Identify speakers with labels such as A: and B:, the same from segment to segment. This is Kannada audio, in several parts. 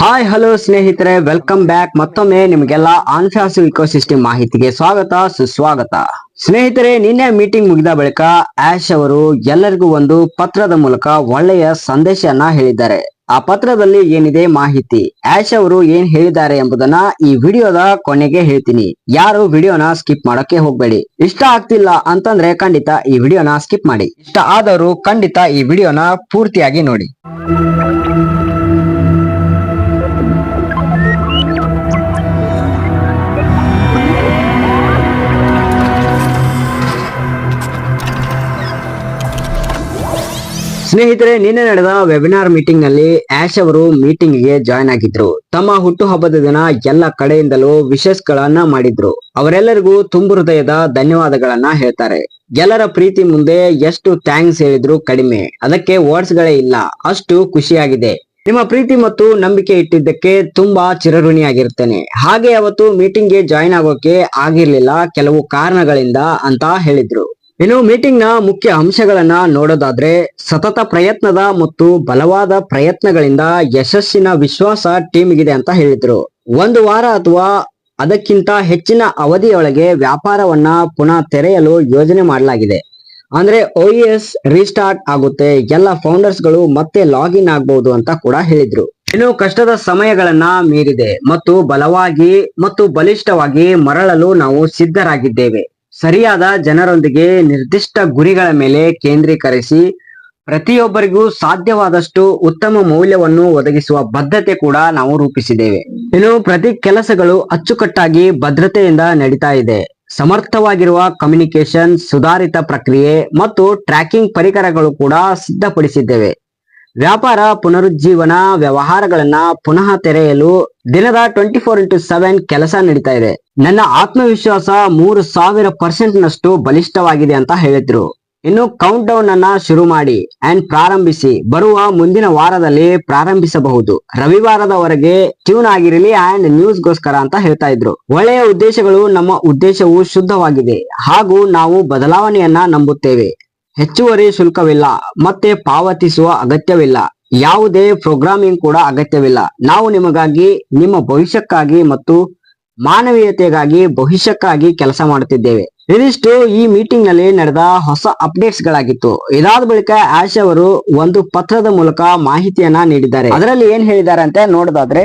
A: ಹಾಯ್ ಹಲೋ ಸ್ನೇಹಿತರೆ. ವೆಲ್ಕಮ್ ಬ್ಯಾಕ್ ಮತ್ತೊಮ್ಮೆ ನಿಮಗೆಲ್ಲ ಆನ್ಫಾಸು ಇಕೋಸಿಸ್ಟಮ್ ಮಾಹಿತಿಗೆ ಸ್ವಾಗತ, ಸುಸ್ವಾಗತ. ಸ್ನೇಹಿತರೆ, ನಿನ್ನೆ ಮೀಟಿಂಗ್ ಮುಗಿದ ಬಳಿಕ ಆಶ್ ಅವರು ಎಲ್ಲರಿಗೂ ಒಂದು ಪತ್ರದ ಮೂಲಕ ಒಳ್ಳೆಯ ಸಂದೇಶವನ್ನ ಹೇಳಿದ್ದಾರೆ. ಆ ಪತ್ರದಲ್ಲಿ ಏನಿದೆ ಮಾಹಿತಿ? ಆಶ್ ಅವರು ಏನ್ ಹೇಳಿದ್ದಾರೆ ಎಂಬುದನ್ನ ಈ ವಿಡಿಯೋದ ಕೊನೆಗೆ ಹೇಳ್ತೀನಿ. ಯಾರು ವಿಡಿಯೋನ ಸ್ಕಿಪ್ ಮಾಡೋಕೆ ಹೋಗ್ಬೇಡಿ. ಇಷ್ಟ ಆಗ್ತಿಲ್ಲ ಅಂತಂದ್ರೆ ಖಂಡಿತ ಈ ವಿಡಿಯೋನ ಸ್ಕಿಪ್ ಮಾಡಿ. ಇಷ್ಟ ಆದವರು ಖಂಡಿತ ಈ ವಿಡಿಯೋನ ಪೂರ್ತಿಯಾಗಿ ನೋಡಿ. ಸ್ನೇಹಿತರೆ, ನಿನ್ನೆ ನಡೆದ ವೆಬಿನಾರ್ ಮೀಟಿಂಗ್ನಲ್ಲಿ ಆಶ್ ಅವರು ಮೀಟಿಂಗ್ಗೆ ಜಾಯ್ನ್ ಆಗಿದ್ರು. ತಮ್ಮ ಹುಟ್ಟುಹಬ್ಬದ ದಿನ ಎಲ್ಲ ಕಡೆಯಿಂದಲೂ ವಿಶೇಷಗಳನ್ನ ಮಾಡಿದ್ರು. ಅವರೆಲ್ಲರಿಗೂ ತುಂಬು ಹೃದಯದ ಧನ್ಯವಾದಗಳನ್ನ ಹೇಳ್ತಾರೆ. ಎಲ್ಲರ ಪ್ರೀತಿ ಮುಂದೆ ಎಷ್ಟು ಥ್ಯಾಂಕ್ಸ್ ಹೇಳಿದ್ರು ಕಡಿಮೆ. ಅದಕ್ಕೆ ವರ್ಡ್ಸ್ ಗಳೇ ಇಲ್ಲ. ಅಷ್ಟು ಖುಷಿಯಾಗಿದೆ. ನಿಮ್ಮ ಪ್ರೀತಿ ಮತ್ತು ನಂಬಿಕೆ ಇಟ್ಟಿದ್ದಕ್ಕೆ ತುಂಬಾ ಚಿರಋಣಿಯಾಗಿರ್ತೇನೆ. ಹಾಗೆ ಅವತ್ತು ಮೀಟಿಂಗ್ಗೆ ಜಾಯ್ನ್ ಆಗೋಕೆ ಆಗಿರ್ಲಿಲ್ಲ ಕೆಲವು ಕಾರಣಗಳಿಂದ ಅಂತ ಹೇಳಿದ್ರು. ಇನ್ನು ಮೀಟಿಂಗ್ನ ಮುಖ್ಯ ಅಂಶಗಳನ್ನ ನೋಡೋದಾದ್ರೆ ಸತತ ಪ್ರಯತ್ನದ ಮತ್ತು ಬಲವಾದ ಪ್ರಯತ್ನಗಳಿಂದ ಯಶಸ್ಸಿನ ವಿಶ್ವಾಸ ಟೀಮ್ಗಿದೆ ಅಂತ ಹೇಳಿದ್ರು. ಒಂದು ವಾರ ಅಥವಾ ಅದಕ್ಕಿಂತ ಹೆಚ್ಚಿನ ಅವಧಿಯೊಳಗೆ ವ್ಯಾಪಾರವನ್ನ ಪುನಃ ತೆರೆಯಲು ಯೋಜನೆ ಮಾಡಲಾಗಿದೆ. ಅಂದ್ರೆ ಎಸ್ ರೀಸ್ಟಾರ್ಟ್ ಆಗುತ್ತೆ, ಎಲ್ಲ ಫೌಂಡರ್ಸ್ಗಳು ಮತ್ತೆ ಲಾಗಿನ್ ಆಗಬಹುದು ಅಂತ ಕೂಡ ಹೇಳಿದ್ರು. ಇನ್ನು ಕಷ್ಟದ ಸಮಯಗಳನ್ನ ಮೀರಿದೆ ಮತ್ತು ಬಲವಾಗಿ ಮತ್ತು ಬಲಿಷ್ಠವಾಗಿ ಮರಳಲು ನಾವು ಸಿದ್ಧರಾಗಿದ್ದೇವೆ. ಸರಿಯಾದ ಜನರೊಂದಿಗೆ ನಿರ್ದಿಷ್ಟ ಗುರಿಗಳ ಮೇಲೆ ಕೇಂದ್ರೀಕರಿಸಿ ಪ್ರತಿಯೊಬ್ಬರಿಗೂ ಸಾಧ್ಯವಾದಷ್ಟು ಉತ್ತಮ ಮೌಲ್ಯವನ್ನು ಒದಗಿಸುವ ಬದ್ಧತೆ ಕೂಡ ನಾವು ರೂಪಿಸಿದ್ದೇವೆ. ಇನ್ನು ಪ್ರತಿ ಕೆಲಸಗಳು ಅಚ್ಚುಕಟ್ಟಾಗಿ ಭದ್ರತೆಯಿಂದ ನಡೀತಾ ಇದೆ. ಸಮರ್ಥವಾಗಿರುವ ಕಮ್ಯುನಿಕೇಶನ್ ಸುಧಾರಿತ ಪ್ರಕ್ರಿಯೆ ಮತ್ತು ಟ್ರ್ಯಾಕಿಂಗ್ ಪರಿಕರಗಳು ಕೂಡ ಸಿದ್ಧಪಡಿಸಿದ್ದೇವೆ. ವ್ಯಾಪಾರ, ಪುನರುಜ್ಜೀವನ ವ್ಯವಹಾರಗಳನ್ನ ಪುನಃ ತೆರೆಯಲು ದಿನದ ಟ್ವೆಂಟಿ ಫೋರ್ ಇಂಟು ಸೆವೆನ್ ಕೆಲಸ ನಡೀತಾ ಇದೆ. ನನ್ನ ಆತ್ಮವಿಶ್ವಾಸ ಮೂರು ಸಾವಿರ ಪರ್ಸೆಂಟ್ ನಷ್ಟು ಬಲಿಷ್ಠವಾಗಿದೆ ಅಂತ ಹೇಳಿದ್ರು. ಇನ್ನು ಕೌಂಟ್ ಡೌನ್ ಅನ್ನ ಶುರು ಮಾಡಿ ಅಂಡ್ ಪ್ರಾರಂಭಿಸಿ. ಬರುವ ಮುಂದಿನ ವಾರದಲ್ಲಿ ಪ್ರಾರಂಭಿಸಬಹುದು. ರವಿವಾರದವರೆಗೆ ಟ್ಯೂನ್ ಆಗಿರಲಿ ಅಂಡ್ ನ್ಯೂಸ್ಗೋಸ್ಕರ ಅಂತ ಹೇಳ್ತಾ ಇದ್ರು. ಒಳ್ಳೆಯ ಉದ್ದೇಶಗಳು ನಮ್ಮ ಉದ್ದೇಶವು ಶುದ್ಧವಾಗಿದೆ. ಹಾಗೂ ನಾವು ಬದಲಾವಣೆಯನ್ನ ನಂಬುತ್ತೇವೆ. ಹೆಚ್ಚುವರಿ ಶುಲ್ಕವಿಲ್ಲ, ಮತ್ತೆ ಪಾವತಿಸುವ ಅಗತ್ಯವಿಲ್ಲ. ಯಾವುದೇ ಪ್ರೋಗ್ರಾಮಿಂಗ್ ಕೂಡ ಅಗತ್ಯವಿಲ್ಲ. ನಾವು ನಿಮಗಾಗಿ, ನಿಮ್ಮ ಭವಿಷ್ಯಕ್ಕಾಗಿ ಮತ್ತು ಮಾನವೀಯತೆಗಾಗಿ ಭವಿಷ್ಯಕ್ಕಾಗಿ ಕೆಲಸ ಮಾಡುತ್ತಿದ್ದೇವೆ. ಇದಿಷ್ಟು ಈ ಮೀಟಿಂಗ್ನಲ್ಲಿ ನಡೆದ ಹೊಸ ಅಪ್ಡೇಟ್ಸ್ ಗಳಾಗಿತ್ತು ಇದಾದ ಬಳಿಕ ಆಶ್ ಅವರು ಒಂದು ಪತ್ರದ ಮೂಲಕ ಮಾಹಿತಿಯನ್ನ ನೀಡಿದ್ದಾರೆ. ಅದರಲ್ಲಿ ಏನ್ ಹೇಳಿದ್ದಾರೆ ಅಂತ ನೋಡೋದಾದ್ರೆ,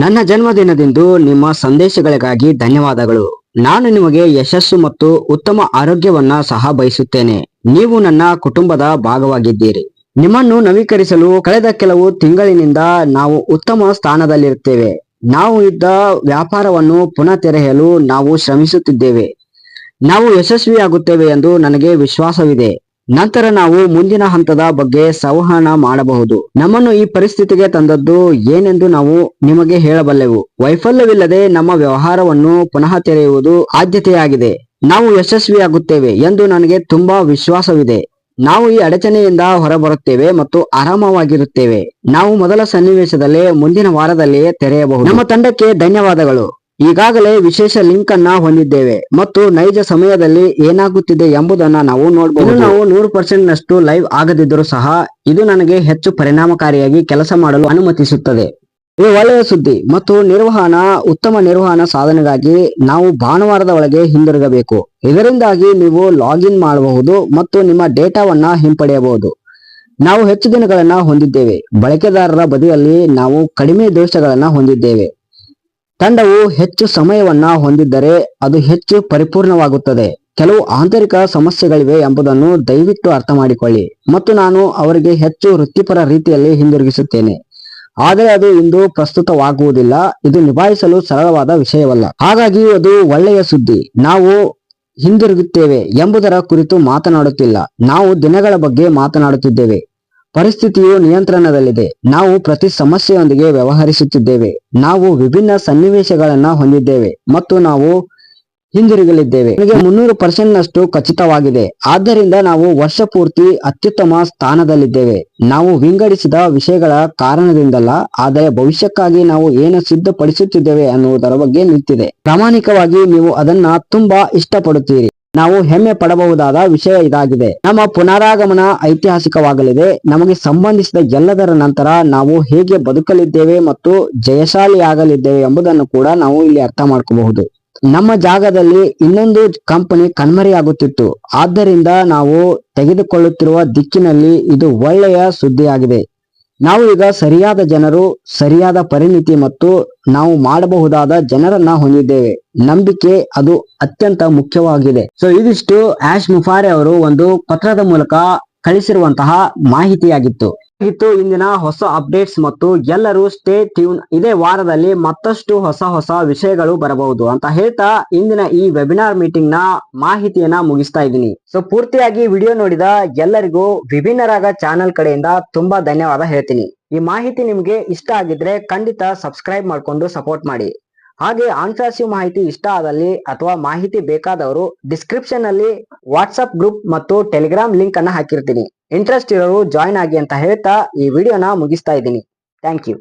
A: ನನ್ನ ಜನ್ಮದಿನದಿಂದ ನಿಮ್ಮ ಸಂದೇಶಗಳಿಗಾಗಿ ಧನ್ಯವಾದಗಳು. ನಾನು ನಿಮಗೆ ಯಶಸ್ಸು ಮತ್ತು ಉತ್ತಮ ಆರೋಗ್ಯವನ್ನ ಸಹ ಬಯಸುತ್ತೇನೆ. ನೀವು ನನ್ನ ಕುಟುಂಬದ ಭಾಗವಾಗಿದ್ದೀರಿ. ನಿಮ್ಮನ್ನು ನವೀಕರಿಸಲು ಕಳೆದ ಕೆಲವು ತಿಂಗಳಿನಿಂದ ನಾವು ಉತ್ತಮ ಸ್ಥಾನದಲ್ಲಿರುತ್ತೇವೆ. ನಾವು ಇದ್ದ ವ್ಯಾಪಾರವನ್ನು ಪುನಃ ತೆರೆಯಲು ನಾವು ಶ್ರಮಿಸುತ್ತಿದ್ದೇವೆ. ನಾವು ಯಶಸ್ವಿಯಾಗುತ್ತೇವೆ ಎಂದು ನನಗೆ ವಿಶ್ವಾಸವಿದೆ. ನಂತರ ನಾವು ಮುಂದಿನ ಹಂತದ ಬಗ್ಗೆ ಸಂವಹನ ಮಾಡಬಹುದು. ನಮ್ಮನ್ನು ಈ ಪರಿಸ್ಥಿತಿಗೆ ತಂದದ್ದು ಏನೆಂದು ನಾವು ನಿಮಗೆ ಹೇಳಬಲ್ಲೆವು. ವೈಫಲ್ಯವಿಲ್ಲದೆ ನಮ್ಮ ವ್ಯವಹಾರವನ್ನು ಪುನಃ ತೆರೆಯುವುದು ಆದ್ಯತೆಯಾಗಿದೆ. ನಾವು ಯಶಸ್ವಿಯಾಗುತ್ತೇವೆ ಎಂದು ನನಗೆ ತುಂಬಾ ವಿಶ್ವಾಸವಿದೆ. ನಾವು ಈ ಅಡಚಣೆಯಿಂದ ಹೊರಬರುತ್ತೇವೆ ಮತ್ತು ಆರಾಮವಾಗಿರುತ್ತೇವೆ. ನಾವು ಮೊದಲ ಸನ್ನಿವೇಶದಲ್ಲೇ ಮುಂದಿನ ವಾರದಲ್ಲಿಯೇ ತೆರೆಯಬಹುದು. ನಮ್ಮ ತಂಡಕ್ಕೆ ಧನ್ಯವಾದಗಳು. ಈಗಾಗಲೇ ವಿಶೇಷ ಲಿಂಕ್ ಅನ್ನ ಹೊಂದಿದ್ದೇವೆ ಮತ್ತು ನೈಜ ಸಮಯದಲ್ಲಿ ಏನಾಗುತ್ತಿದೆ ಎಂಬುದನ್ನ ನಾವು ನೋಡಬಹುದು ನಾವು ನೂರು ಪರ್ಸೆಂಟ್ ನಷ್ಟು ಲೈವ್ ಆಗದಿದ್ದರೂ ಸಹ ಇದು ನನಗೆ ಹೆಚ್ಚು ಪರಿಣಾಮಕಾರಿಯಾಗಿ ಕೆಲಸ ಮಾಡಲು ಅನುಮತಿಸುತ್ತದೆ. ಇದು ಒಳ್ಳೆಯ ಸುದ್ದಿ ಮತ್ತು ನಿರ್ವಹಣಾ, ಉತ್ತಮ ನಿರ್ವಹಣಾ ಸಾಧನೆಗಾಗಿ ನಾವು ಭಾನುವಾರದ ಒಳಗೆ ಹಿಂದಿರುಗಬೇಕು. ಇದರಿಂದಾಗಿ ನೀವು ಲಾಗಿನ್ ಮಾಡಬಹುದು ಮತ್ತು ನಿಮ್ಮ ಡೇಟಾವನ್ನ ಹಿಂಪಡೆಯಬಹುದು. ನಾವು ಹೆಚ್ಚು ದಿನಗಳನ್ನ ಹೊಂದಿದ್ದೇವೆ. ಬಳಕೆದಾರರ ಬದಿಯಲ್ಲಿ ನಾವು ಕಡಿಮೆ ದೋಷಗಳನ್ನ ಹೊಂದಿದ್ದೇವೆ. ತಂಡವು ಹೆಚ್ಚು ಸಮಯವನ್ನ ಹೊಂದಿದ್ದರೆ ಅದು ಹೆಚ್ಚು ಪರಿಪೂರ್ಣವಾಗುತ್ತದೆ. ಕೆಲವು ಆಂತರಿಕ ಸಮಸ್ಯೆಗಳಿವೆ ಎಂಬುದನ್ನು ದಯವಿಟ್ಟು ಅರ್ಥ ಮಾಡಿಕೊಳ್ಳಿ ಮತ್ತು ನಾನು ಅವರಿಗೆ ಹೆಚ್ಚು ವೃತ್ತಿಪರ ರೀತಿಯಲ್ಲಿ ಹಿಂದಿರುಗಿಸುತ್ತೇನೆ. ಆದರೆ ಅದು ಇಂದು ಪ್ರಸ್ತುತವಾಗುವುದಿಲ್ಲ. ಇದು ನಿಭಾಯಿಸಲು ಸರಳವಾದ ವಿಷಯವಲ್ಲ. ಹಾಗಾಗಿ ಅದು ಒಳ್ಳೆಯ ಸುದ್ದಿ. ನಾವು ಹಿಂದಿರುಗುತ್ತೇವೆ ಎಂಬುದರ ಕುರಿತು ಮಾತನಾಡುತ್ತಿಲ್ಲ. ನಾವು ದಿನಗಳ ಬಗ್ಗೆ ಮಾತನಾಡುತ್ತಿದ್ದೇವೆ. ಪರಿಸ್ಥಿತಿಯು ನಿಯಂತ್ರಣದಲ್ಲಿದೆ. ನಾವು ಪ್ರತಿ ಸಮಸ್ಯೆಯೊಂದಿಗೆ ವ್ಯವಹರಿಸುತ್ತಿದ್ದೇವೆ. ನಾವು ವಿಭಿನ್ನ ಸನ್ನಿವೇಶಗಳನ್ನ ಹೊಂದಿದ್ದೇವೆ ಮತ್ತು ನಾವು ಹಿಂದಿರುಗಲಿದ್ದೇವೆ. ನಮಗೆ ಮುನ್ನೂರು ಪರ್ಸೆಂಟ್ ನಷ್ಟು ಖಚಿತವಾಗಿದೆ. ಆದ್ದರಿಂದ ನಾವು ವರ್ಷ ಪೂರ್ತಿ ಅತ್ಯುತ್ತಮ ಸ್ಥಾನದಲ್ಲಿದ್ದೇವೆ. ನಾವು ವಿಂಗಡಿಸಿದ ವಿಷಯಗಳ ಕಾರಣದಿಂದಲ್ಲ ಆದರೆ ಭವಿಷ್ಯಕ್ಕಾಗಿ ನಾವು ಏನು ಸಿದ್ಧಪಡಿಸುತ್ತಿದ್ದೇವೆ ಅನ್ನುವುದರ ಬಗ್ಗೆ ನಿಂತಿದೆ. ಪ್ರಾಮಾಣಿಕವಾಗಿ ನೀವು ಅದನ್ನ ತುಂಬಾ ಇಷ್ಟಪಡುತ್ತೀರಿ. ನಾವು ಹೆಮ್ಮೆ ಪಡಬಹುದಾದ ವಿಷಯ ಇದಾಗಿದೆ. ನಮ್ಮ ಪುನರಾಗಮನ ಐತಿಹಾಸಿಕವಾಗಲಿದೆ. ನಮಗೆ ಸಂಬಂಧಿಸಿದ ಎಲ್ಲದರ ನಂತರ ನಾವು ಹೇಗೆ ಬದುಕಲಿದ್ದೇವೆ ಮತ್ತು ಜಯಶಾಲಿಯಾಗಲಿದ್ದೇವೆ ಎಂಬುದನ್ನು ಕೂಡ ನಾವು ಇಲ್ಲಿ ಅರ್ಥ ಮಾಡ್ಕೋಬಹುದು. ನಮ್ಮ ಜಾಗದಲ್ಲಿ ಇನ್ನೊಂದು ಕಂಪನಿ ಕಣ್ಮರೆಯಾಗುತ್ತಿತ್ತು ಆದ್ದರಿಂದ ನಾವು ತೆಗೆದುಕೊಳ್ಳುತ್ತಿರುವ ದಿಕ್ಕಿನಲ್ಲಿ ಇದು ಒಳ್ಳೆಯ ಸುದ್ದಿಯಾಗಿದೆ. ನಾವು ಈಗ ಸರಿಯಾದ ಜನರು, ಸರಿಯಾದ ಪರಿಣಿತಿ ಮತ್ತು ನಾವು ಮಾಡಬಹುದಾದ ಜನರನ್ನ ಹೊಂದಿದ್ದೇವೆ. ನಂಬಿಕೆ ಅದು ಅತ್ಯಂತ ಮುಖ್ಯವಾಗಿದೆ. ಸೊ ಇದಿಷ್ಟು ಆಶ್ ಮುಫಾರೆ ಅವರು ಒಂದು ಪತ್ರದ ಮೂಲಕ ಕಳಿಸಿರುವಂತಹ ಮಾಹಿತಿಯಾಗಿತ್ತು. ಇತ್ತು ಇಂದಿನ ಹೊಸ ಅಪ್ಡೇಟ್ಸ್ ಮತ್ತು ಎಲ್ಲರೂ ಸ್ಟೇ ಟ್ಯೂನ್ ಇದೇ ವಾರದಲ್ಲಿ ಮತ್ತಷ್ಟು ಹೊಸ ಹೊಸ ವಿಷಯಗಳು ಬರಬಹುದು ಅಂತ ಹೇಳ್ತಾ ಇಂದಿನ ಈ ವೆಬಿನಾರ್ ಮೀಟಿಂಗ್ನ ಮಾಹಿತಿಯನ್ನ ಮುಗಿಸ್ತಾ ಇದ್ದೀನಿ. ಸೊ ಪೂರ್ತಿಯಾಗಿ ವಿಡಿಯೋ ನೋಡಿದ ಎಲ್ಲರಿಗೂ ವಿಭಿನ್ನರಾಗ ಚಾನೆಲ್ ಕಡೆಯಿಂದ ತುಂಬಾ ಧನ್ಯವಾದ ಹೇಳ್ತೀನಿ. ಈ ಮಾಹಿತಿ ನಿಮ್ಗೆ ಇಷ್ಟ ಆಗಿದ್ರೆ ಖಂಡಿತ ಸಬ್ಸ್ಕ್ರೈಬ್ ಮಾಡ್ಕೊಂಡು ಸಪೋರ್ಟ್ ಮಾಡಿ. ಹಾಗೆ ಆನ್ಸರ್ಸಿವ್ ಮಾಹಿತಿ ಇಷ್ಟ ಆದಲ್ಲಿ ಅಥವಾ ಮಾಹಿತಿ ಬೇಕಾದವರು ಡಿಸ್ಕ್ರಿಪ್ಷನ್ ಅಲ್ಲಿ ವಾಟ್ಸ್ಆಪ್ ಗ್ರೂಪ್ ಮತ್ತು ಟೆಲಿಗ್ರಾಮ್ ಲಿಂಕ್ ಅನ್ನ ಹಾಕಿರ್ತೀನಿ. ಇಂಟ್ರೆಸ್ಟ್ ಇರೋರು ಜಾಯ್ನ್ ಆಗಿ ಅಂತ ಹೇಳ್ತಾ ಈ ವಿಡಿಯೋನ ಮುಗಿಸ್ತಾ ಇದ್ದೀನಿ. Thank you